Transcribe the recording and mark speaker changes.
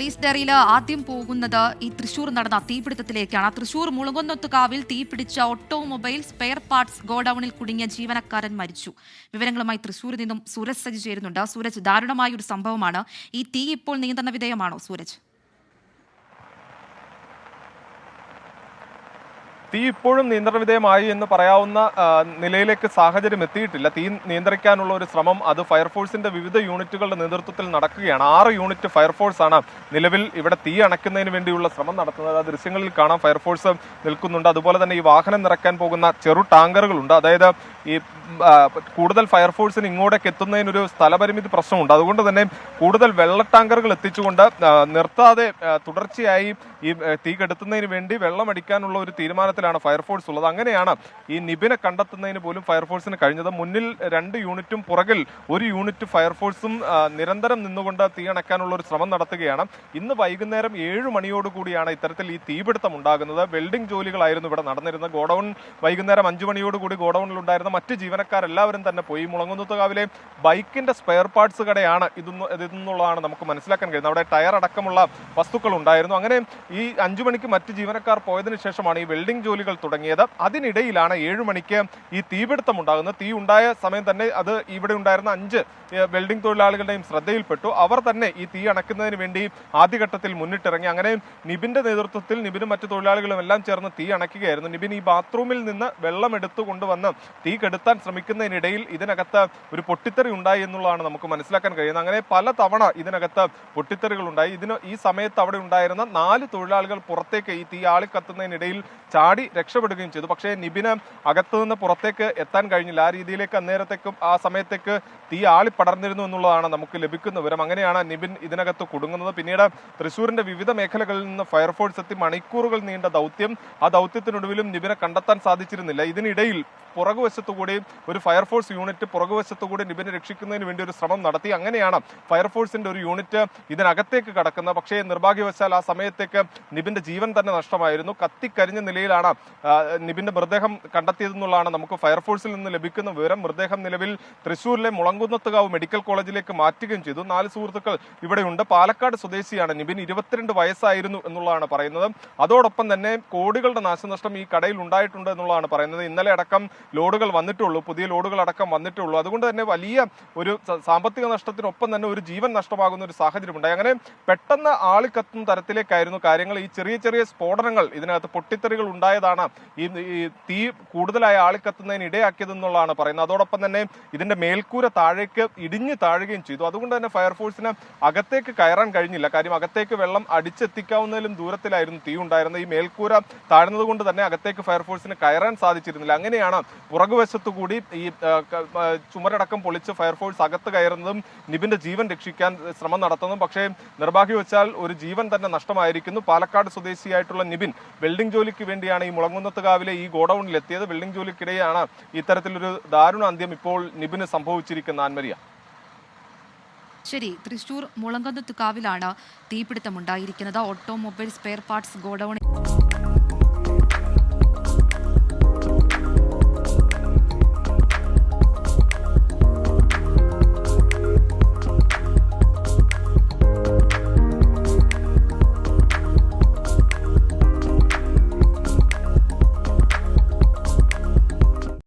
Speaker 1: News ഡയറിയിൽ ആദ്യം പോകുന്നത് ഈ തൃശൂർ നടന്ന തീപിടുത്തത്തിലേക്കാണ്. തൃശൂർ മുളുകുന്നത്തുകാവിൽ തീപിടിച്ച ഓട്ടോമൊബൈൽ സ്പെയർ പാർട്സ് ഗോഡൌണിൽ കുടുങ്ങിയ ജീവനക്കാരൻ മരിച്ചു. വിവരങ്ങളുമായി തൃശൂരിൽ നിന്നും സൂരജ് സജി ചേരുന്നുണ്ട്. സൂരജ് ദാരുണമായ ഒരു സംഭവമാണ്. ഈ തീ ഇപ്പോൾ നിയന്ത്രണ വിധേയമാണോ സൂരജ്?
Speaker 2: തീ ഇപ്പോഴും നിയന്ത്രണ വിധേയമായി എന്ന് പറയാവുന്ന നിലയിലേക്ക് സാഹചര്യം എത്തിയിട്ടില്ല. തീ നിയന്ത്രിക്കാനുള്ള ഒരു ശ്രമം അത് ഫയർഫോഴ്സിന്റെ വിവിധ യൂണിറ്റുകളുടെ നേതൃത്വത്തിൽ നടക്കുകയാണ്. ആറ് യൂണിറ്റ് ഫയർഫോഴ്സ് ആണ് നിലവിൽ ഇവിടെ തീ അണയ്ക്കുന്നതിന് വേണ്ടിയുള്ള ശ്രമം നടത്തുന്നത്. ദൃശ്യങ്ങളിൽ കാണാം ഫയർഫോഴ്സ് നിൽക്കുന്നുണ്ട്. അതുപോലെ തന്നെ ഈ വാഹനം നിറക്കാൻ പോകുന്ന ചെറു ടാങ്കറുകളുണ്ട്. അതായത് ഈ കൂടുതൽ ഫയർഫോഴ്സിന് ഇങ്ങോട്ടേക്ക് എത്തുന്നതിനൊരു സ്ഥലപരിമിതി പ്രശ്നമുണ്ട്. അതുകൊണ്ട് തന്നെ കൂടുതൽ വെള്ള ടാങ്കറുകൾ എത്തിച്ചുകൊണ്ട് നിർത്താതെ തുടർച്ചയായി ഈ തീ കെടുത്തുന്നതിന് വേണ്ടി വെള്ളം അടിക്കാനുള്ള ഒരു തീരുമാനത്തിലാണ് ഫയർഫോഴ്സ് ഉള്ളത്. അങ്ങനെയാണ് ഈ നിബിനെ കണ്ടെത്തുന്നതിന് പോലും ഫയർഫോഴ്സിന് കഴിഞ്ഞത്. മുന്നിൽ രണ്ട് യൂണിറ്റും പുറകിൽ ഒരു യൂണിറ്റ് ഫയർഫോഴ്സും നിരന്തരം നിന്നുകൊണ്ട് തീയണക്കാനുള്ള ഒരു ശ്രമം നടത്തുകയാണ്. ഇന്ന് വൈകുന്നേരം ഏഴ് മണിയോടുകൂടിയാണ് ഇത്തരത്തിൽ ഈ തീപിടുത്തം ഉണ്ടാകുന്നത്. വെൽഡിംഗ് ജോലികളായിരുന്നു ഇവിടെ നടന്നിരുന്നത്. ഗോഡൌൺ വൈകുന്നേരം അഞ്ചു മണിയോടുകൂടി ഗോഡൌണിൽ ഉണ്ടായിരുന്ന മറ്റ് ജീവനക്കാരെല്ലാവരും തന്നെ പോയി. മുളങ്ങുന്നത്തുകാവിലെ ബൈക്കിന്റെ സ്പെയർ പാർട്സ് കടയാണ് ഇതെന്ന് ഇതെന്നുള്ളതാണ് നമുക്ക് മനസ്സിലാക്കാൻ കഴിയുന്നത്. അവിടെ ടയർ അടക്കമുള്ള വസ്തുക്കൾ ഉണ്ടായിരുന്നു. അങ്ങനെ ഈ അഞ്ചു മണിക്ക് മറ്റ് ജീവനക്കാർ പോയതിനു ശേഷമാണ് ഈ വെൽഡിംഗ് ജോലികൾ തുടങ്ങിയത്. അതിനിടയിലാണ് ഏഴു മണിക്ക് ഈ തീപിടുത്തം ഉണ്ടാകുന്നത് തീ ഉണ്ടായ സമയം തന്നെ അത് ഇവിടെ ഉണ്ടായിരുന്ന അഞ്ച് വെൽഡിംഗ് തൊഴിലാളികളുടെയും ശ്രദ്ധയിൽപ്പെട്ടു. അവർ തന്നെ ഈ തീ അണയ്ക്കുന്നതിന് വേണ്ടി ആദ്യഘട്ടത്തിൽ മുന്നിട്ടിറങ്ങി. അങ്ങനെ നിബിന്റെ നേതൃത്വത്തിൽ നിബിനും മറ്റു തൊഴിലാളികളും എല്ലാം ചേർന്ന് തീ അണയ്ക്കുകയായിരുന്നു. നിബിൻ ഈ ബാത്റൂമിൽ നിന്ന് വെള്ളം എടുത്തു കൊണ്ടുവന്ന് തീ കെടുത്താൻ ശ്രമിക്കുന്നതിനിടയിൽ ഇതിനകത്ത് ഒരു പൊട്ടിത്തെറി ഉണ്ടായി എന്നുള്ളതാണ് നമുക്ക് മനസ്സിലാക്കാൻ കഴിയുന്നത്. അങ്ങനെ പല തവണ ഇതിനകത്ത് പൊട്ടിത്തെറികൾ ഉണ്ടായി. ഇതിന് ഈ സമയത്ത് അവിടെ ഉണ്ടായിരുന്ന നാല് തൊഴിലാളികൾ പുറത്തേക്ക് ഈ തീ ആളിക്കത്തുന്നതിനിടയിൽ ചാടി രക്ഷപ്പെടുകയും ചെയ്തു. പക്ഷേ നിബിന് അകത്തു നിന്ന് പുറത്തേക്ക് എത്താൻ കഴിഞ്ഞില്ല. ആ രീതിയിലേക്ക് അന്നേരത്തേക്കും ആ സമയത്തേക്ക് തീ ആളിപ്പടർന്നിരുന്നു എന്നുള്ളതാണ് നമുക്ക് ലഭിക്കുന്ന വിവരം. അങ്ങനെയാണ് നിബിൻ ഇതിനകത്ത് കുടുങ്ങുന്നത്. പിന്നീട് തൃശ്ശൂരിന്റെ വിവിധ മേഖലകളിൽ നിന്ന് ഫയർഫോഴ്സ് എത്തി മണിക്കൂറുകൾ നീണ്ട ദൗത്യം. ആ ദൗത്യത്തിനൊടുവിലും നിബിനെ കണ്ടെത്താൻ സാധിച്ചിരുന്നില്ല. ഇതിനിടയിൽ പുറകുവശത്തുകൂടി ഒരു ഫയർഫോഴ്സ് യൂണിറ്റ് പുറകുവശത്തുകൂടി നിബിനെ രക്ഷിക്കുന്നതിന് വേണ്ടി ഒരു ശ്രമം നടത്തി. അങ്ങനെയാണ് ഫയർഫോഴ്സിന്റെ ഒരു യൂണിറ്റ് ഇതിനകത്തേക്ക് കടക്കുന്നത്. പക്ഷേ നിർഭാഗ്യവശാൽ ആ സമയത്തേക്ക് നിബിന്റെ ജീവൻ തന്നെ നഷ്ടമായിരുന്നു. കത്തിക്കരിഞ്ഞ നിലയിലാണ് ആ, നിബിന്റെ മൃതദേഹം കണ്ടെത്തിയതെന്നുള്ളതാണ് നമുക്ക് ഫയർഫോഴ്സിൽ നിന്ന് ലഭിക്കുന്ന വിവരം. മൃതദേഹം നിലവിൽ തൃശൂരിലെ മുളങ്കുന്നത്തുകാവ് മെഡിക്കൽ കോളേജിലേക്ക് മാറ്റുകയും ചെയ്തു. നാല് സുഹൃത്തുക്കൾ ഇവിടെയുണ്ട്. പാലക്കാട് സ്വദേശിയാണ് നിബിൻ. ഇരുപത്തിരണ്ട് വയസ്സായിരുന്നു എന്നുള്ളതാണ് പറയുന്നത്. അതോടൊപ്പം തന്നെ കോടികളുടെ നാശനഷ്ടം ഈ കടയിൽ ഉണ്ടായിട്ടുണ്ട് എന്നുള്ളതാണ് പറയുന്നത്. ഇന്നലെ അടക്കം ലോഡുകൾ വന്നിട്ടുള്ളൂ. പുതിയ ലോഡുകൾ അടക്കം വന്നിട്ടുള്ളൂ. അതുകൊണ്ട് തന്നെ വലിയ ഒരു സാമ്പത്തിക നഷ്ടത്തിനൊപ്പം തന്നെ ഒരു ജീവൻ നഷ്ടമാകുന്ന ഒരു സാഹചര്യം ഉണ്ടായി അങ്ങനെ പെട്ടെന്ന് ആളിക്കത്തുന്ന തരത്തിലേക്കായിരുന്നു കാര്യങ്ങൾ. ഈ ചെറിയ ചെറിയ സ്ഫോടനങ്ങൾ ഇതിനകത്ത് പൊട്ടിത്തെറികൾ ഉണ്ടായതാണ്. ഈ തീ കൂടുതലായി ആളിക്കത്തുന്നതിന് ഇടയാക്കിയതെന്നുള്ളതാണ് പറയുന്നത്. അതോടൊപ്പം തന്നെ ഇതിന്റെ മേൽക്കൂര താഴേക്ക് ഇടിഞ്ഞു താഴുകയും ചെയ്തു. അതുകൊണ്ട് തന്നെ ഫയർഫോഴ്സിന് അകത്തേക്ക് കയറാൻ കഴിഞ്ഞില്ല. കാര്യം അകത്തേക്ക് വെള്ളം അടിച്ചെത്തിക്കാവുന്നതിലും ദൂരത്തിലായിരുന്നു തീ ഉണ്ടായിരുന്നത്. ഈ മേൽക്കൂര താഴ്ന്നത് കൊണ്ട് തന്നെ അകത്തേക്ക് ഫയർഫോഴ്സിന് കയറാൻ സാധിച്ചിരുന്നില്ല. അങ്ങനെയാണ് പുറകുവശത്തു കൂടി ഈ ചുമരടക്കം പൊളിച്ച് ഫയർഫോഴ്സ് അകത്ത് കയറുന്നതും നിബിന്റെ ജീവൻ രക്ഷിക്കാൻ ശ്രമം നടത്തുന്നതും. പക്ഷേ നിർഭാഗ്യവശാൽ ഒരു ജീവൻ തന്നെ നഷ്ടമായിരിക്കുന്നു. പാലക്കാട് സ്വദേശിയായിട്ടുള്ള നിബിൻ വെൽഡിംഗ് ജോലിക്ക് വേണ്ടിയാണ് ഈ മുളങ്കുന്നത്തുകാവിലെ ഈ ഗോഡൌണിൽ എത്തിയത് വെൽഡിംഗ് ജോലിക്കിടെയാണ്. ഇത്തരത്തിലൊരു ദാരുണ അന്ത്യം ഇപ്പോൾ നിബിന് സംഭവിച്ചിരിക്കുന്ന ആൻമരിയ.
Speaker 1: ശരി തൃശൂർ മുളങ്കന്നത്തുകാവിലാണ് തീപിടുത്തമുണ്ടായിരിക്കുന്നത്. Automobile spare parts godown